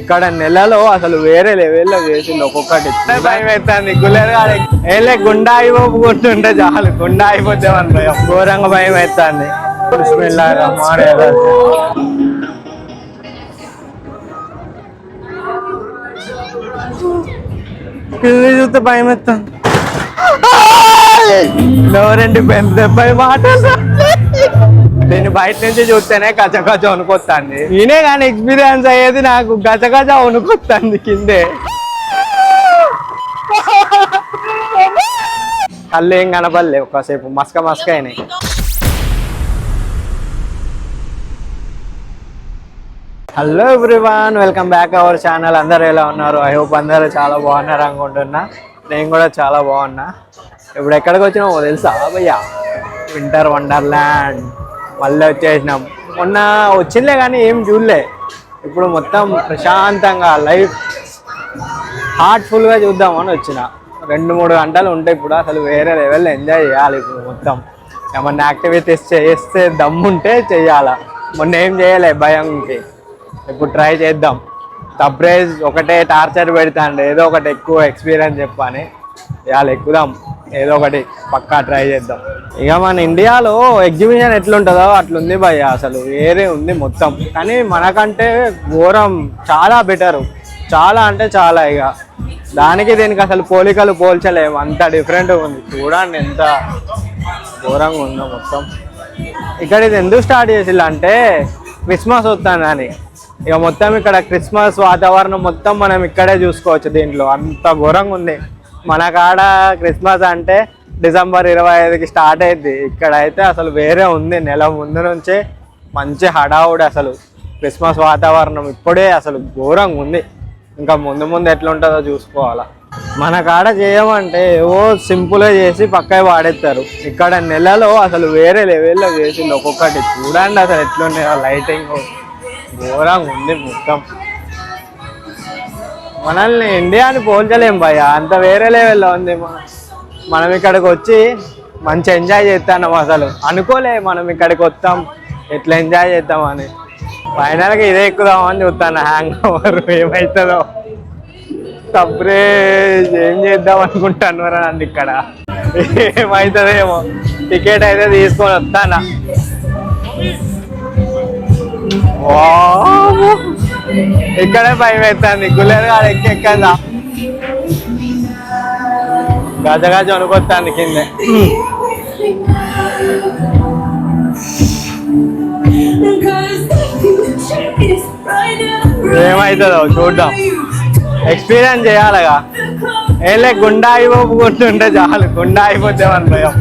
ఇక్కడ నెలలో అసలు వేరే లెవెల్లో చేసింది ఒక్కొక్కటి. భయం అవుతుంది గులేరు ఏలే గుండా అయిపోకుంటుంటే చాలు. గుండా అయిపోతే భయం ఘోరంగా భయం అవుతుంది. కింద చూస్తే భయం ఎత్తాను ఎవరండి పెద్ద మాటలు నేను బయట నుంచి చూస్తేనే గజ గజ వణుకొస్తాంది నేనే కానీ ఎక్స్పీరియన్స్ అయ్యేది నాకు గజ గజ వణుకొస్తాంది కిందే. కళ్ళు ఏం కనపడలే ఒకసేపు మస్క మస్క అయినాయి. Hello everyone welcome back our channel అందరూ ఎలా ఉన్నారు? ఐ హోప్ అందరూ చాలా బాగున్నారు అనుకుంటున్నా. నేను కూడా చాలా బాగున్నా. ఇప్పుడు ఎక్కడికి వచ్చినామో తెలుసా? భయ్యా వింటర్ వండర్ల్యాండ్ మళ్ళీ వచ్చేసినాం. మొన్న వచ్చిందే కానీ ఏం చూడలే. ఇప్పుడు మొత్తం ప్రశాంతంగా లైఫ్ హార్ట్ఫుల్గా చూద్దామని వచ్చిన. రెండు మూడు గంటలు ఉంటాయి ఇప్పుడు అసలు వేరే లెవెల్ ఎంజాయ్ చేయాలి ఇప్పుడు మొత్తం. ఏమన్నా యాక్టివిటీస్ చేస్తే దమ్ముంటే చెయ్యాలా మొన్న ఏం చేయలే భయంకి. ఇప్పుడు ట్రై చేద్దాం. సర్ప్రైజ్ ఒకటే టార్చర్ పెడతాండి. ఏదో ఒకటి ఎక్కువ ఎక్స్పీరియన్స్ చెప్పని. ఇవాళ ఎక్కుదాం. ఏదో ఒకటి పక్కా ట్రై చేద్దాం. ఇక మన ఇండియాలో ఎగ్జిబిషన్ ఎట్లుంటుందో అట్లుంది భయ్య అసలు. వేరే ఉంది మొత్తం. కానీ మనకంటే ఘోరం చాలా బెటరు చాలా అంటే చాలా ఇక. దానికి దీనికి అసలు పోలికలు పోల్చలేము. అంత డిఫరెంట్గా ఉంది. చూడండి ఎంత ఘోరంగా ఉందో మొత్తం. ఇక్కడ ఇది ఎందుకు స్టార్ట్ చేసిల్లు అంటే క్రిస్మస్ వస్తుందని. ఇక మొత్తం ఇక్కడ క్రిస్మస్ వాతావరణం మొత్తం మనం ఇక్కడే చూసుకోవచ్చు దీంట్లో. అంత ఘోరంగా ఉంది. మన కాడ క్రిస్మస్ అంటే డిసెంబర్ ఇరవై ఐదుకి స్టార్ట్ అయింది ఇక్కడ అయితే అసలు వేరే ఉంది. నెల ముందు నుంచే మంచి హడావుడి అసలు. క్రిస్మస్ వాతావరణం ఇప్పుడే అసలు ఘోరంగా ఉంది. ఇంకా ముందు ముందు ఎట్లుంటుందో చూసుకోవాలా. మన కాడ చేయమంటే ఏవో సింపుల్గా చేసి పక్క వాడేస్తారు ఇక్కడ నెలలో అసలు వేరే లెవెల్లో చేసింది ఒక్కొక్కటి. చూడండి అసలు ఎట్లున్నాయో లైటింగ్ ఘోరంగా ఉంది మొత్తం. మనల్ని ఇండియాని పోల్చలేం భయ అంత వేరే లెవెల్లో ఉంది మనం ఇక్కడికి వచ్చి మంచి ఎంజాయ్ చేస్తాం అసలు. అనుకోలే మనం ఇక్కడికి వస్తాం ఎట్లా ఎంజాయ్ చేద్దామని. ఫైనల్గా ఇదే ఎక్కుదామని చూస్తాను హ్యాంగ్ ఓవర్ ఏమవుతుందో సప్రే ఏం చేద్దాం అనుకుంటాను అండి ఇక్కడ? ఏమవుతుందేమో టికెట్ అయితే తీసుకొని వస్తానా ఇక్కడే భయం అవుతుంది గులేరు కాదు ఎక్కి ఎక్కదా? గజ గజ అనుకొస్తాను కింద. ఏమవుతుందో చూద్దాం. ఎక్స్పీరియన్స్ చేయాలిగా. ఏలే లే గుండా అయిపోకుంటుంటే చాలు. గుండా అయిపోతే మన భయం.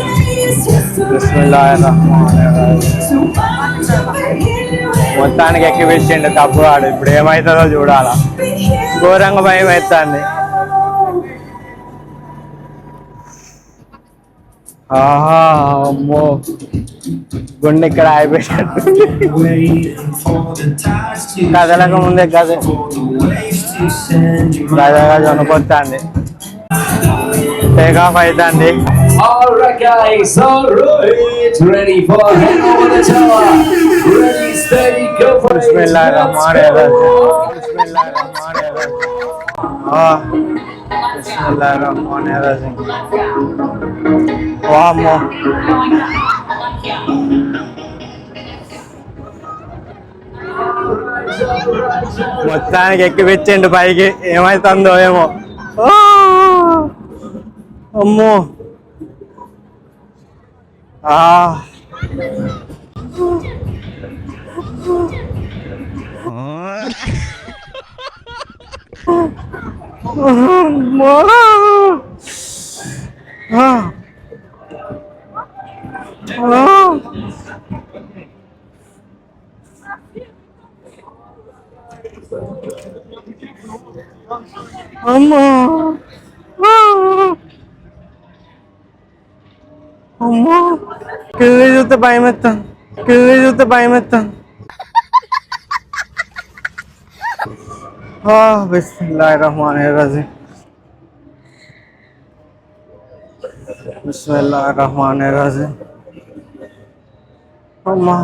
మొత్తానికి ఎక్కి పెట్టిండు తప్పు వాడు ఇప్పుడు ఏమవుతుందో చూడాలా ఘోరంగా భయం అవుతుంది ఆహా అమ్మో గుండె ఇక్కడ ఆగిపోయాడు కదలక ముందే కద గదగా జొనకొత్తాంది టేక్ ఆఫ్ అవుతుంది Alright guys, alright. Ready for hand over the tower. Ready, steady, go for it. Bismillahirrahmanirrahim. వామ్మో మొత్తానికి ఎక్కిపించండి పైకి ఏమైతుందో ఏమో అమ్మో মা। అమ్మా కింద చూస్తే భయం ఎత్తాను కింద చూస్తే భయం ఎత్తాను బిస్మిల్లాహిర్రహమానిర్రహీం బిస్మిల్లాహిర్రహమానిర్రహీం అమ్మా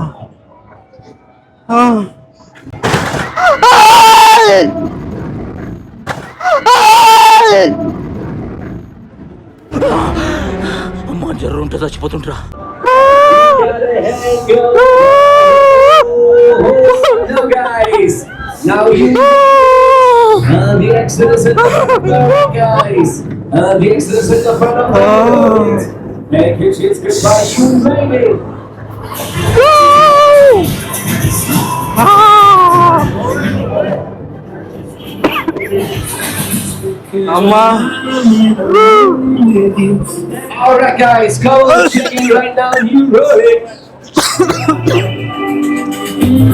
అమ్మా జ్వరం ఉంటే చచ్చిపోతుంటరా. Uh. Uh. అమ్మా All right, guys, come on, checking right now. You wrote it.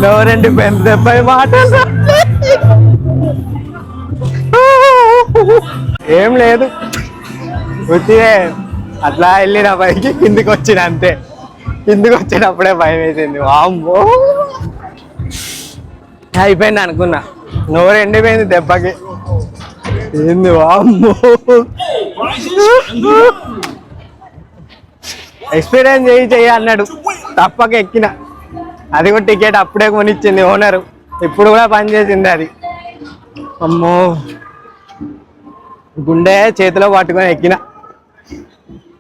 ఎవరండి పెద్ద దెబ్బ మాటలు ఏం లేదు. వచ్చినే అట్లా వెళ్ళిన పైకి కిందికి వచ్చిన అంతే. కిందికి వచ్చినప్పుడే భయం వేసింది వామ్మో. అయిపోయింది అనుకున్నా. నోరు ఎండిపోయింది దెబ్బకి. ఏంది వామ్మో. ఎక్స్పీరియన్స్ చేయి చెయ్యి అన్నాడు. తప్పక ఎక్కిన. అది కూడా టికెట్ అప్పుడే కొనిచ్చింది ఓనరు ఇప్పుడు కూడా పనిచేసింది అది. అమ్మో. గుండె చేతిలో పట్టుకొని ఎక్కిన.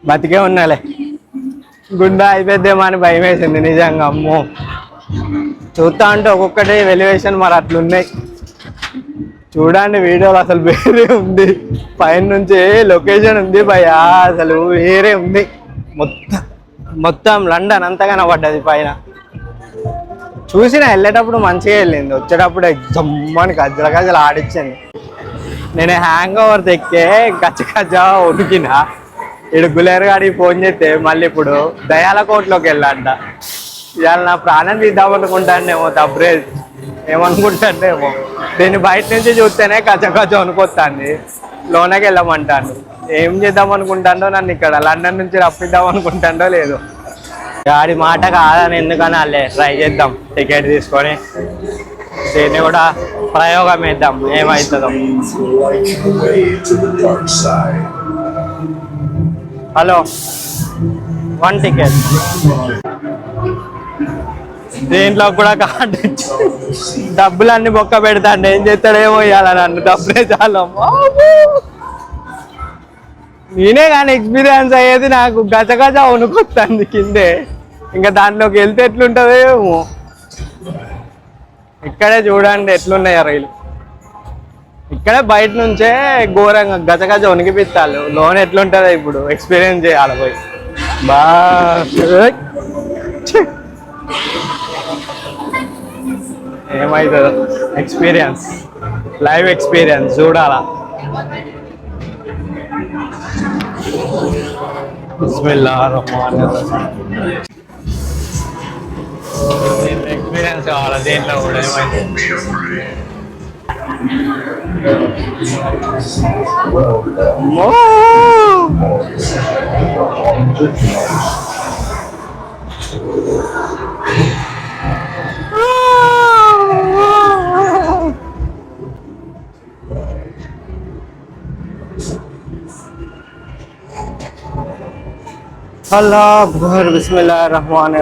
బతికే ఉన్నాలే. గుండె అయిపోద్దేమో అని భయం వేసింది నిజంగా అమ్మో. చూస్తా అంటే ఒక్కొక్కటి వెలివేషన్ మరి అట్లున్నాయి. చూడండి వీడియోలో అసలు వేరే ఉంది. పైన నుంచి లొకేషన్ ఉంది భయ అసలు వేరే ఉంది. మొత్తం మొత్తం లండన్ అంతా కనబడ్డది పైన. చూసిన వెళ్ళేటప్పుడు మంచిగా వెళ్ళింది. వచ్చేటప్పుడు జమ్మని గజ్జల గజ్జలు ఆడిచ్చింది. నేను హ్యాంగ్ ఓవర్ తెక్కే గచ్చ గజ్జ ఉడికిన. ఇడు గులేరుగాడికి ఫోన్ చేస్తే మళ్ళీ ఇప్పుడు దయాల కోట్లోకి వెళ్ళంట ఇవాళ నా ప్రాణం తీద్దామనుకుంటానేమో తప్పురే ఏమనుకుంటానేమో దీన్ని బయట నుంచి చూస్తేనే కచ్చ కచ్చ వణుకొస్తాంది లోనకి వెళ్ళమంటాను ఏం చేద్దాం అనుకుంటాడో నన్ను ఇక్కడ లండన్ నుంచి రప్పిద్దాం అనుకుంటాడో లేదు. గాడి మాట కాదని ఎందుకని వాళ్ళే ట్రై చేద్దాం. టికెట్ తీసుకొని దీన్ని కూడా ప్రయోగం వేద్దాం ఏమవుతుందో హలో. One ticket. దీంట్లో కూడా కార్డు డబ్బులు డబ్బులన్నీ బొక్క పెడతాండి. ఏం చేస్తాడేమో ఇవ్వాలి నన్ను. డబ్బులే చాలా. నేనే కానీ ఎక్స్పీరియన్స్ అయ్యేది నాకు గజ గజ వణుకొస్తుంది కిందే. ఇంకా దాంట్లోకి వెళ్తే ఎట్లుంటుందో ఏమో. ఇక్కడే చూడండి ఎట్లున్నాయో రైలు. ఇక్కడే బయట నుంచే ఘోరంగా గజ గజ వణికిపిస్తాలు లోన్ ఎట్లుంటుందో ఇప్పుడు ఎక్స్పీరియన్స్ చేయాలి పోయి. బా. ఏమవుతుందో ఎక్స్పీరియన్స్ లైవ్ ఎక్స్పీరియన్స్ చూడాలా. ఎక్స్పీరియన్స్ కావాలా దేంట్లో కూడా ఏమైంది আল্লাহ বিসমিল্লাহ রহমান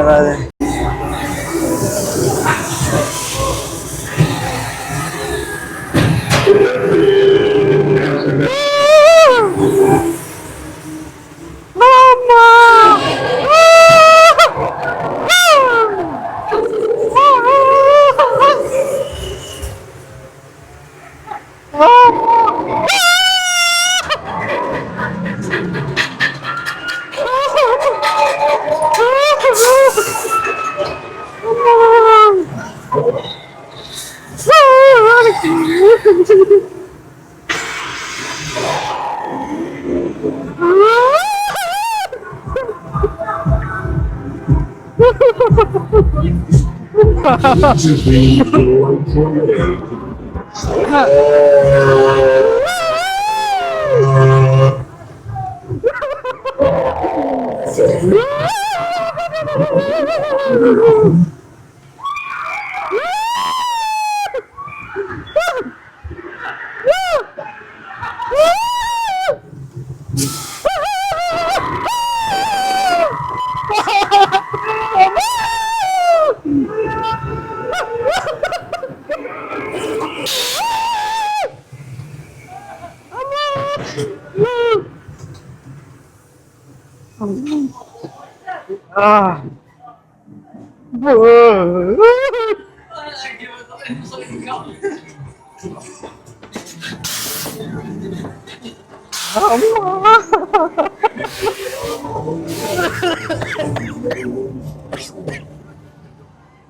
Oh,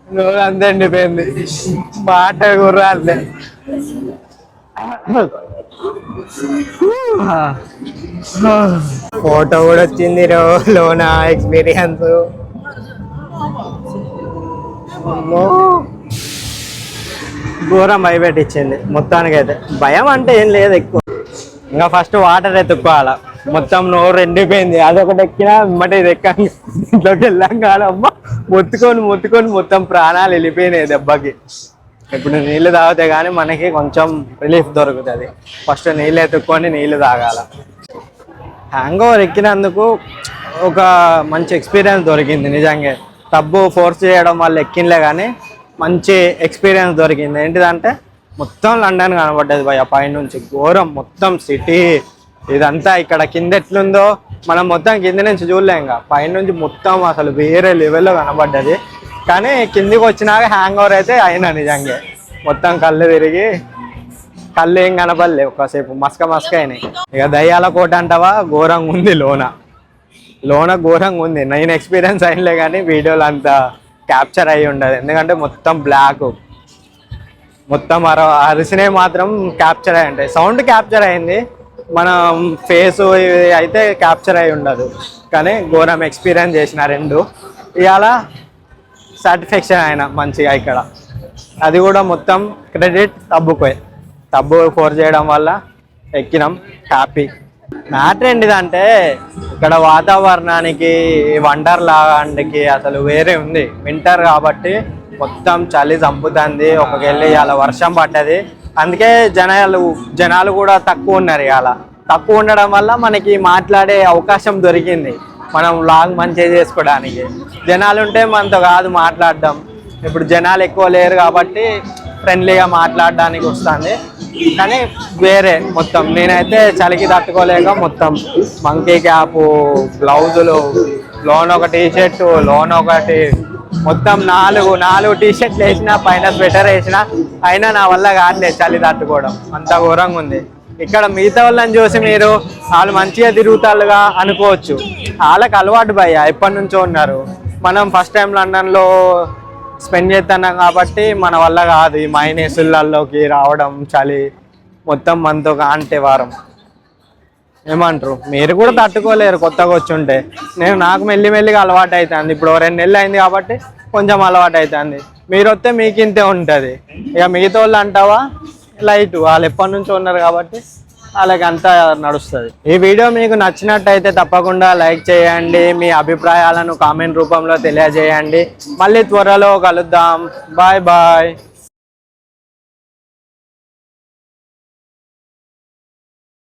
నోరు అంతే ఎండిపోయింది మాట కూడా ఫోటో కూడా వచ్చింది రో లోన ఎక్స్పీరియన్స్ ఘోరం భయపెట్టించింది మొత్తానికి అయితే భయం అంటే ఏం లేదు ఎక్కువ. ఇంకా ఫస్ట్ వాటర్ ఎత్తుక్కోవాల మొత్తం నోరు ఎండిపోయింది. అదొకటి ఎక్కినా వెంబడి ఇది ఎక్కాం ఇంట్లోకి వెళ్ళాం కాదు. అమ్మ. మొత్తుకొని మొత్తుకొని మొత్తం ప్రాణాలు వెళ్ళిపోయినాయి దెబ్బకి. ఇప్పుడు నీళ్ళు తాగితే కానీ మనకి కొంచెం రిలీఫ్ దొరుకుతుంది. ఫస్ట్ నీళ్ళు ఎత్తుక్కొని నీళ్ళు తాగాల. హ్యాంగ్ ఓవర్ ఎక్కినందుకు ఒక మంచి ఎక్స్పీరియన్స్ దొరికింది నిజంగా. టబ్బు ఫోర్స్ చేయడం వల్ల ఎక్కినలే కానీ మంచి ఎక్స్పీరియన్స్ దొరికింది. ఏంటిదంటే మొత్తం లండన్ కనబడ్డది భయ పైనుంచి ఘోరం మొత్తం సిటీ ఇదంతా ఇక్కడ కింద ఎట్లుందో మనం మొత్తం కింద నుంచి చూడలేం ఇంకా. పైనుంచి మొత్తం అసలు వేరే లెవెల్లో కనబడ్డది. కానీ కిందికి వచ్చినాక హ్యాంగ్ ఓవర్ అయితే అయినా నిజంగా. మొత్తం కళ్ళు తిరిగి కళ్ళు ఏం కనపడలే ఒకసేపు మస్క మస్క అయినాయి. ఇక దయ్యాల కోట అంటావా? ఘోరంగా ఉంది లోన. లోన ఘోరంగా ఉంది. నేను ఎక్స్పీరియన్స్ అయినలే కానీ వీడియోలో అంత క్యాప్చర్ అయ్యి ఉండదు. ఎందుకంటే మొత్తం బ్లాక్ మొత్తం అర అరిసినవి మాత్రం క్యాప్చర్ అయి ఉంటాయి. సౌండ్ క్యాప్చర్ అయింది. మనం ఫేస్ అయితే క్యాప్చర్ అయి ఉండదు. కానీ ఘోరం ఎక్స్పీరియన్స్ చేసిన రెండు. ఇవాళ సాటిస్ఫాక్షన్ ఆయన మంచిగా ఇక్కడ. అది కూడా మొత్తం క్రెడిట్ తబ్బుకోయి తబ్బు ఫోర్ చేయడం వల్ల ఎక్కినాం. హ్యాపీ మ్యాటర్ ఏంటిదంటే ఇక్కడ వాతావరణానికి వండర్ లాంటికి అసలు వేరే ఉంది. వింటర్ కాబట్టి మొత్తం చలి చంపుతుంది. ఒకకెళ్ళి ఇలా వర్షం పడ్డది. అందుకే జనాలు జనాలు కూడా తక్కువ ఉన్నారు అలా తక్కువ ఉండడం వల్ల మనకి మాట్లాడే అవకాశం దొరికింది. మనం లాగ్ మంచిగా చేసుకోవడానికి. జనాలు ఉంటే మనతో కాదు మాట్లాడడం. ఇప్పుడు జనాలు ఎక్కువ లేరు కాబట్టి ఫ్రెండ్లీగా మాట్లాడడానికి వస్తుంది. కానీ వేరే మొత్తం. నేనైతే చలికి తట్టుకోలేక మొత్తం మంకీ క్యాప్ బ్లౌజులు లోన్ ఒక టీ షర్ట్ లోన్ ఒకటి. మొత్తం నాలుగు నాలుగు టీ షర్ట్లు వేసిన పైన స్వెటర్ వేసిన అయినా నా వల్ల కాదులేదు చలి తట్టుకోవడం. అంత ఘోరంగా ఉంది. ఇక్కడ మిగతా వాళ్ళని చూసి మీరు వాళ్ళు మంచిగా తిరుగుతారుగా అనుకోవచ్చు. వాళ్ళకి అలవాటు భయ ఎప్పటి నుంచో ఉన్నారు. మనం ఫస్ట్ టైం లండన్లో స్పెండ్ చేస్తున్నాం కాబట్టి మన వల్ల కాదు. ఈ మైనేసులలోకి రావడం చలి మొత్తం మనతో కాంటే వారం. ఏమంటారు? మీరు కూడా తట్టుకోలేరు కొత్తగా వచ్చుంటే. నేను నాకు మెల్లిమెల్లిగా అలవాటు అవుతుంది ఇప్పుడు రెండు నెలలు అయింది కాబట్టి కొంచెం అలవాటు అవుతుంది మీరు వస్తే మీకు ఇంతే ఉంటుంది. ఇక మిగతా వాళ్ళు అంటావా? లైట్. వాళ్ళు ఎప్పటి నుంచో ఉన్నారు కాబట్టి వాళ్ళకి అంతా నడుస్తుంది. ఈ వీడియో మీకు నచ్చినట్టయితే తప్పకుండా లైక్ చేయండి మీ అభిప్రాయాలను కామెంట్ రూపంలో తెలియజేయండి. మళ్ళీ త్వరలో కలుద్దాం. Bye bye.